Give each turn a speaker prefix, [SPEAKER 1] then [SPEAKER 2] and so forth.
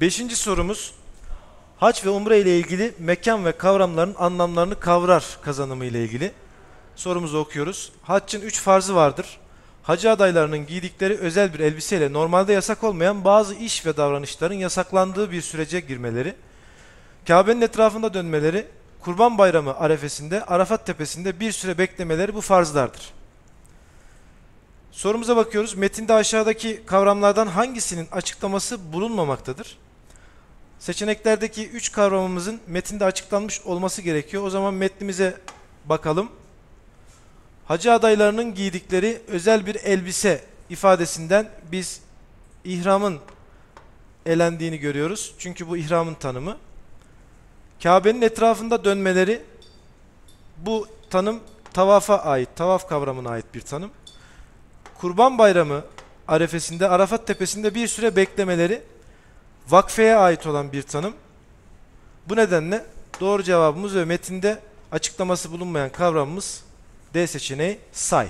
[SPEAKER 1] Beşinci sorumuz Hac ve umre ile ilgili mekan ve kavramların anlamlarını kavrar kazanımı ile ilgili. Sorumuzu okuyoruz. Haccın üç farzı vardır. Hacı adaylarının giydikleri özel bir elbiseyle normalde yasak olmayan bazı iş ve davranışların yasaklandığı bir sürece girmeleri, Kabe'nin etrafında dönmeleri, Kurban Bayramı arefesinde Arafat Tepesi'nde bir süre beklemeleri bu farzlardır. Sorumuza bakıyoruz. Metinde aşağıdaki kavramlardan hangisinin açıklaması bulunmamaktadır? Seçeneklerdeki üç kavramımızın metinde açıklanmış olması gerekiyor. O zaman metnimize bakalım. Hacı adaylarının giydikleri özel bir elbise ifadesinden biz ihramın elendiğini görüyoruz. Çünkü bu ihramın tanımı. Kabe'nin etrafında dönmeleri bu tanım tavafa ait, tavaf kavramına ait bir tanım. Kurban Bayramı arefesinde Arafat Tepesi'nde bir süre beklemeleri vakfeye ait olan bir tanım. Bu nedenle doğru cevabımız ve metinde açıklaması bulunmayan kavramımız D seçeneği say.